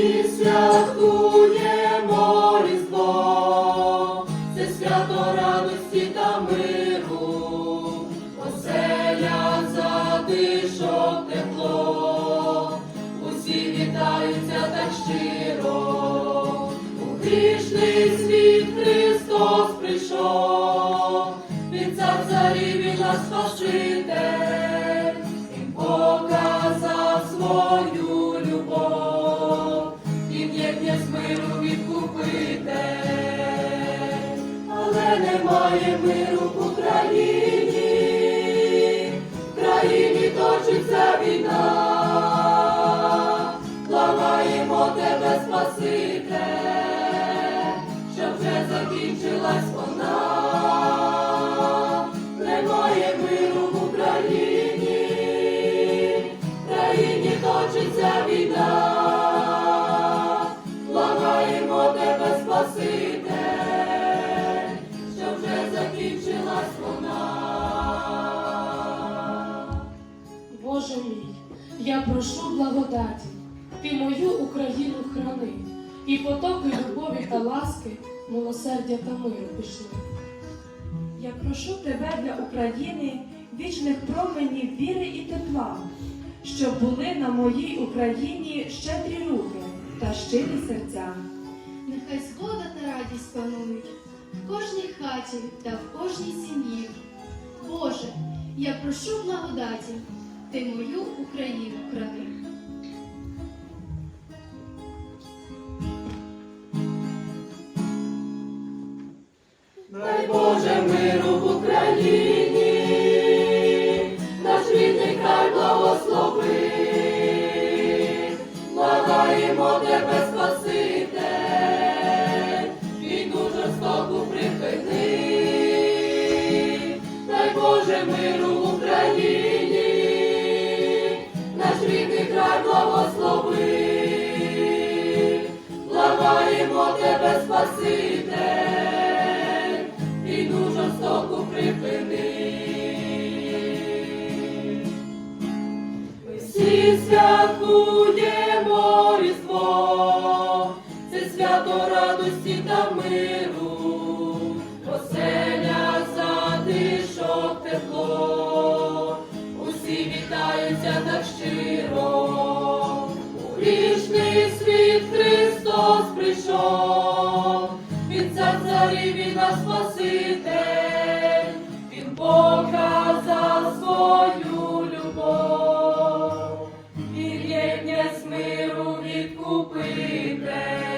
Всі святкуємо Різдво, це свято радості та миру, оселя затишок тепло, усі вітаються так щиро, у грішний світ Христос прийшов, Він цар царів і Спаситель, немає миру в Україні, я прошу благодаті, ти мою Україну храни, і потоки любові та ласки, милосердя та миру пішли. Я прошу тебе для України вічних променів віри і тепла, щоб були на моїй Україні щедрі руки та щирі серця. Нехай згода та радість панують в кожній хаті та в кожній сім'ї. Боже, я прошу благодаті, ти мою Україну храни. Дай Боже миру в Україні, наш рідний край благослови, благаємо тебе, Спаситель, війну жорстоку припини, дай Боже миру в Україні, святкуємо Різдво, це свято радості та миру, оселя затишок тепло, усі вітаються так щиро, у грішний світ Христос прийшов. Він цар царів і наш Спаситель, Він показав любов, Він